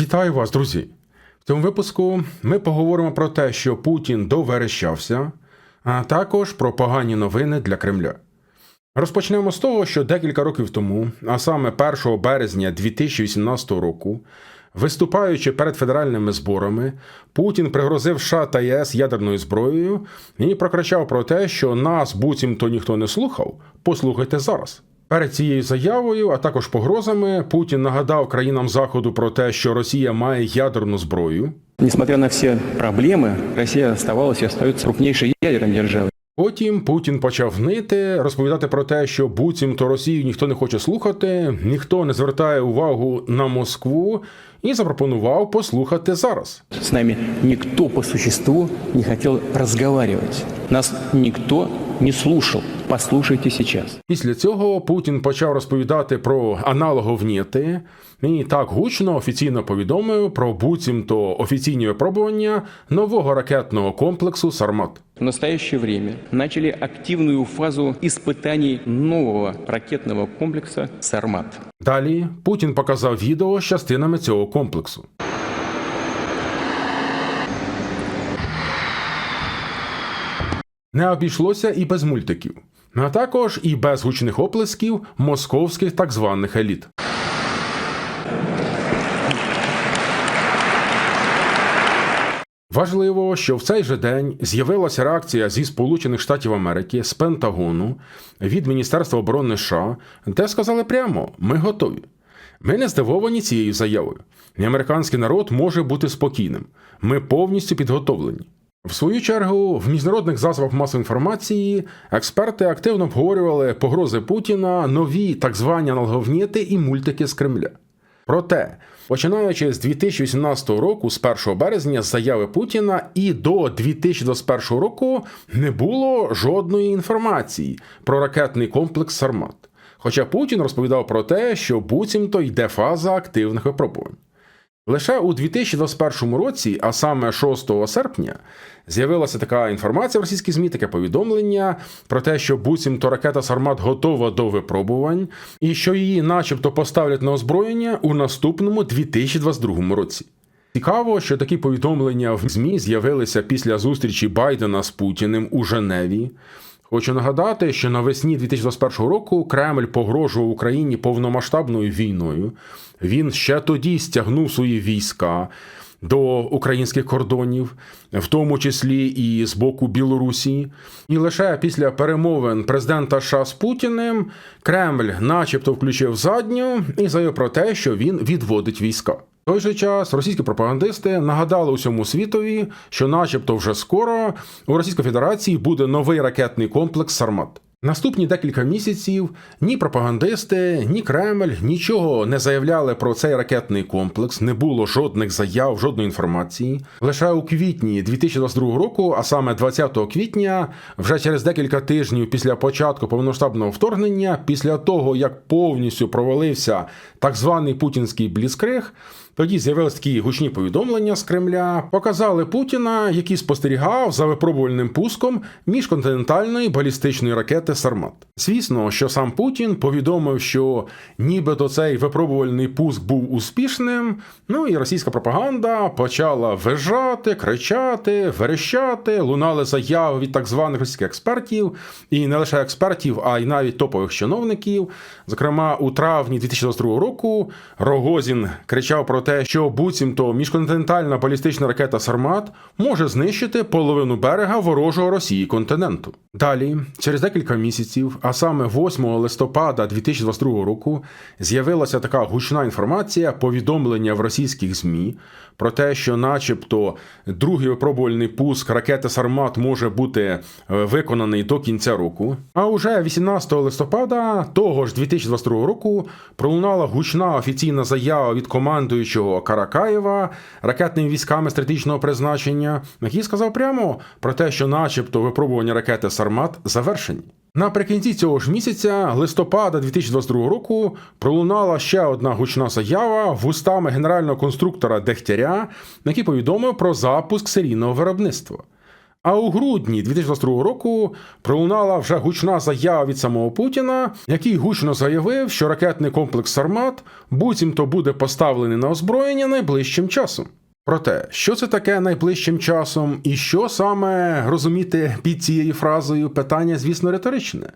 Вітаю вас, друзі! В цьому випуску ми поговоримо про те, що Путін доверещався, а також про погані новини для Кремля. Розпочнемо з того, що декілька років тому, а саме 1 березня 2018 року, виступаючи перед федеральними зборами, Путін пригрозив США та ЄС ядерною зброєю і прокричав про те, що нас буцімто ніхто не слухав. Послухайте зараз. Перед цією заявою, а також погрозами, Путін нагадав країнам Заходу про те, що Росія має ядерну зброю. Несмотря на всі проблеми, Росія ставалася і остається крупнішою ядерною державою. Потім Путін почав нити, розповідати про те, що буцімто Росію ніхто не хоче слухати, ніхто не звертає увагу на Москву, і запропонував послухати зараз. С нами никто по существу не хотел разговаривать. Нас никто не слушал. Послушайте сейчас. Після цього Путін почав розповідати про аналоговніти і так гучно офіційно повідомив про буцімто офіційні випробування нового ракетного комплексу Сармат. В настоящее время начали активную фазу испытаний нового ракетного комплекса «Сармат». Далі Путін показав відео з частинами цього комплексу. Не обійшлося і без мультиків, а також і без гучних оплесків московських так званих еліт. Важливо, що в цей же день з'явилася реакція зі Сполучених Штатів Америки з Пентагону від Міністерства оборони США, де сказали прямо: ми готові. Ми не здивовані цією заявою. Американський народ може бути спокійним. Ми повністю підготовлені. В свою чергу, в міжнародних засобах масової інформації експерти активно обговорювали погрози Путіна, нові так звані аналоговніти і мультики з Кремля. Проте, починаючи з 2018 року, з 1 березня, з заяви Путіна і до 2021 року не було жодної інформації про ракетний комплекс Сармат. Хоча Путін розповідав про те, що буцімто йде фаза активних випробувань. Лише у 2021 році, а саме 6 серпня, з'явилася така інформація в російських ЗМІ, таке повідомлення про те, що буцімто ракета Сармат готова до випробувань, і що її, начебто, поставлять на озброєння у наступному 2022 році. Цікаво, що такі повідомлення в ЗМІ з'явилися після зустрічі Байдена з Путіним у Женеві. Хочу нагадати, що навесні 2021 року Кремль погрожував Україні повномасштабною війною. Він ще тоді стягнув свої війська до українських кордонів, в тому числі і з боку Білорусі. І лише після перемовин президента США з Путіним Кремль, начебто, включив задню і заявив про те, що він відводить війська. Той же час російські пропагандисти нагадали усьому світові, що, начебто, вже скоро у Російській Федерації буде новий ракетний комплекс Сармат. Наступні декілька місяців ні пропагандисти, ні Кремль нічого не заявляли про цей ракетний комплекс, не було жодних заяв, жодної інформації. Лише у квітні 2022 року, а саме 20 квітня, вже через декілька тижнів після початку повномасштабного вторгнення, після того як повністю провалився так званий путінський бліцкриг, тоді з'явилися такі гучні повідомлення з Кремля, показали Путіна, який спостерігав за випробувальним пуском міжконтинентальної балістичної ракети Сармат. Звісно, що сам Путін повідомив, що нібито цей випробувальний пуск був успішним. Ну і російська пропаганда почала вижати, кричати, верещати, лунали заяви від так званих російських експертів, і не лише експертів, а й навіть топових чиновників. Зокрема, у травні 2022 року Рогозін кричав про те, що буцімто міжконтинентальна балістична ракета Сармат може знищити половину берега ворожого Росії континенту. Далі, через декілька місяців, а саме 8 листопада 2022 року, з'явилася така гучна інформація, повідомлення в російських ЗМІ про те, що, начебто, другий випробувальний пуск ракети Сармат може бути е, виконаний до кінця року. А уже 18 листопада того ж 2022 року пролунала гучна офіційна заява від командуючого Каракаєва ракетними військами стратегічного призначення, який сказав прямо про те, що, начебто, випробування ракети Сармат завершені. Наприкінці цього ж місяця, листопада 2022 року, пролунала ще одна гучна заява вустами генерального конструктора Дегтяря, який повідомив про запуск серійного виробництва. А у грудні 2022 року пролунала вже гучна заява від самого Путіна, який гучно заявив, що ракетний комплекс Сармат буцімто буде поставлений на озброєння найближчим часом. Проте, що це таке найближчим часом, і що саме розуміти під цією фразою, питання, звісно, риторичне.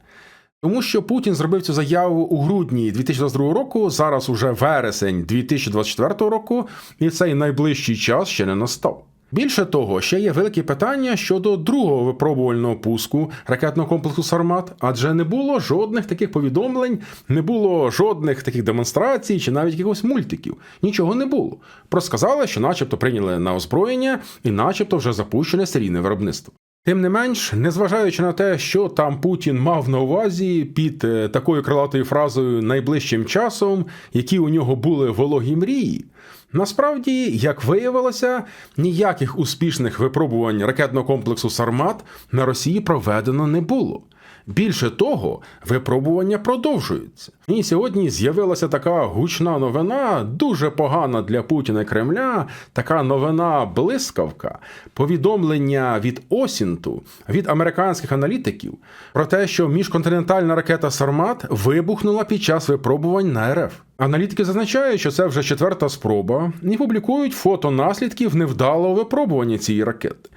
Тому що Путін зробив цю заяву у грудні 2022 року, зараз уже вересень 2024 року, і цей найближчий час ще не настав. Більше того, ще є великі питання щодо другого випробувального пуску ракетного комплексу Сармат, адже не було жодних таких повідомлень, не було жодних таких демонстрацій чи навіть якихось мультиків. Нічого не було. Просто сказали, що, начебто, прийняли на озброєння і, начебто, вже запущене серійне виробництво. Тим не менш, незважаючи на те, що там Путін мав на увазі під е, такою крилатою фразою найближчим часом, які у нього були вологі мрії, насправді, як виявилося, ніяких успішних випробувань ракетного комплексу Сармат на Росії проведено не було. Більше того, випробування продовжуються. І сьогодні з'явилася така гучна новина, дуже погана для Путіна і Кремля. Така новина блискавка, повідомлення від Осінту, від американських аналітиків про те, що міжконтинентальна ракета Сармат вибухнула під час випробувань на РФ. Аналітики зазначають, що це вже четверта спроба, і публікують фото наслідків невдалого випробування цієї ракети.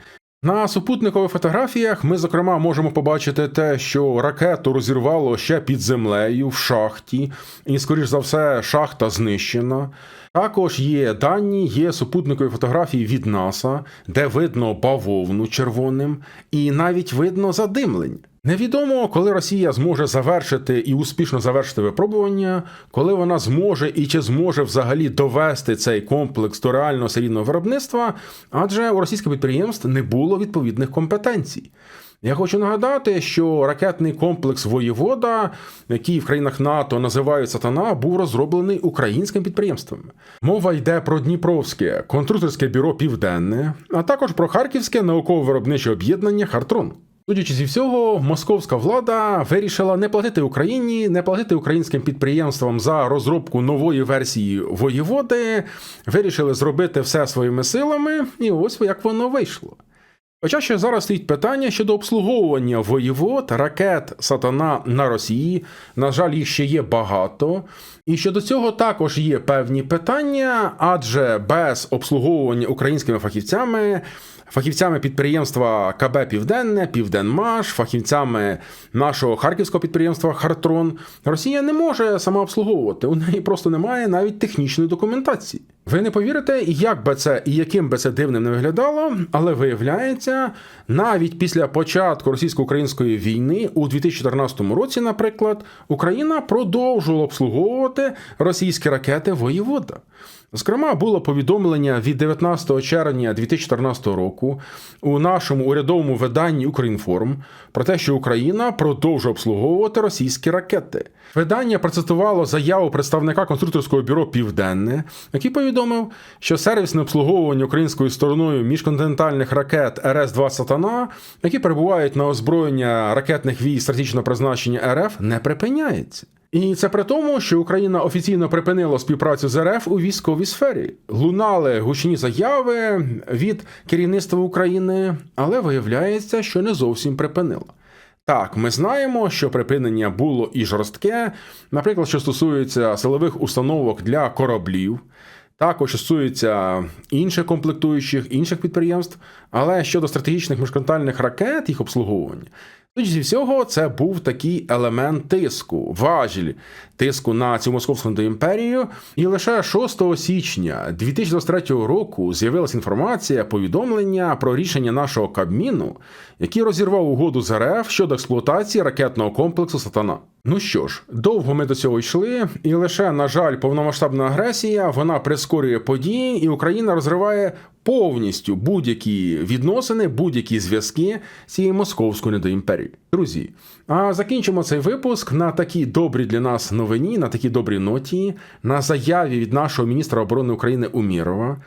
На супутникових фотографіях ми, зокрема, можемо побачити те, що ракету розірвало ще під землею в шахті, і, скоріш за все, шахта знищена. Також є дані, є супутникові фотографії від НАСА, де видно бавовну червоним, і навіть видно задимлення. Невідомо, коли Росія зможе завершити і успішно завершити випробування, коли вона зможе і чи зможе взагалі довести цей комплекс до реального серійного виробництва, адже у російських підприємств не було відповідних компетенцій. Я хочу нагадати, що ракетний комплекс Воєвода, який в країнах НАТО називають Сатана, був розроблений українськими підприємствами. Мова йде про Дніпровське конструкторське бюро Південне, а також про Харківське науково-виробниче об'єднання Хартрон. Судячи зі всього, московська влада вирішила не платити Україні, не платити українським підприємствам за розробку нової версії воєводи, вирішили зробити все своїми силами, і ось як воно вийшло. Хоча ще зараз стоїть питання щодо обслуговування воєвод, ракет Сатана на Росії. На жаль, їх ще є багато. І щодо цього також є певні питання, адже без обслуговування українськими фахівцями, фахівцями підприємства КБ Південне, Південмаш, фахівцями нашого харківського підприємства Хартрон, Росія не може самообслуговувати. У неї просто немає навіть технічної документації. Ви не повірите, як би це і яким би це дивним не виглядало, але виявляється, навіть після початку російсько-української війни у 2014 році, наприклад, Україна продовжувала обслуговувати російські ракети воєвода. Зокрема, було повідомлення від 19 червня 2014 року у нашому урядовому виданні Українформ про те, що Україна продовжує обслуговувати російські ракети. Видання процитувало заяву представника конструкторського бюро Південне, який повідомив, що сервісне обслуговування українською стороною міжконтинентальних ракет РС-2 Сатана, які перебувають на озброєння ракетних військ стратегічного призначення РФ, не припиняється. І це при тому, що Україна офіційно припинила співпрацю з РФ у військовій сфері. Лунали гучні заяви від керівництва України, але виявляється, що не зовсім припинила. Так, ми знаємо, що припинення було і жорстке, наприклад, що стосується силових установок для кораблів, також стосується інших комплектуючих, інших підприємств, але щодо стратегічних міжконтинентальних ракет, їх обслуговування, зі всього, це був такий елемент тиску, важіль тиску на цю московську імперію. І лише 6 січня 2023 року з'явилася інформація, повідомлення про рішення нашого Кабміну, який розірвав угоду з РФ щодо експлуатації ракетного комплексу Сатана. Ну що ж, довго ми до цього йшли, і лише, на жаль, повномасштабна агресія вона прискорює події, і Україна розриває повністю будь-які відносини, будь-які зв'язки з цією московською недоімперією. Друзі, а закінчимо цей випуск на такій добрій для нас новині, на такій добрій ноті, на заяві від нашого міністра оборони України Умірова,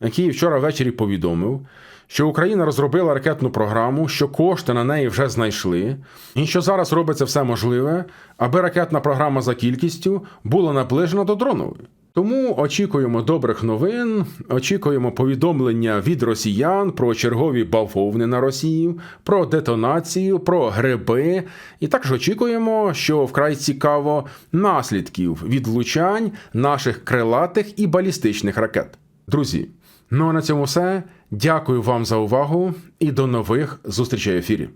який вчора ввечері повідомив. Що Україна розробила ракетну програму, що кошти на неї вже знайшли, і що зараз робиться все можливе, аби ракетна програма за кількістю була наближена до дронової. Тому очікуємо добрих новин, очікуємо повідомлення від росіян про чергові бавовни на Росію, про детонацію, про гриби. І також очікуємо, що вкрай цікаво наслідків від влучань наших крилатих і балістичних ракет. Друзі, ну а на цьому все. Дякую вам за увагу і до нових зустрічей в ефірі.